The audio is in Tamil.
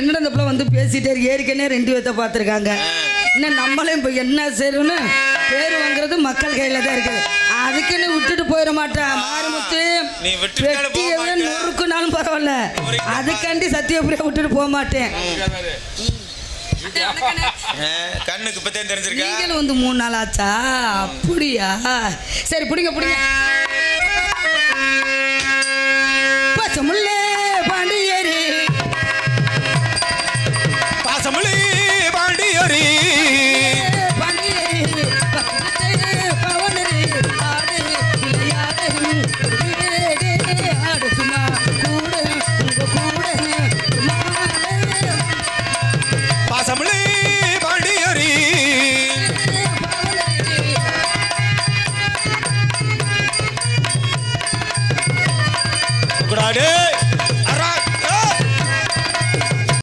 என்னடா இந்த பிள்ளை வந்து பேசிட்டே இருக்கு? ஏற்கனவே ரெண்டு பேர்த்த பார்த்துருக்காங்க. இன்னும் நம்மளும் இப்போ என்ன செய்யணும்னு பேர் வாங்குறது மக்கள் கையில தான் இருக்குது. அதுக்குன்னு விட்டுட்டு போயிட மாட்டேன். மாறுமுத்து. நொறுக்குனாலும் பரவாயில்ல. அதுக்காண்டி சத்தியப்பிரியா விட்டுட்டு போக மாட்டேன். கண்ணுக்கு இப்பதான் தெரிஞ்சிருக்கா? நீங்களும் வந்து மூணு நாள் ஆச்சா? அப்படியா? சரி பிடிங்க பிடிங்க. பச்சை முல்லை. தமிழ்நாடு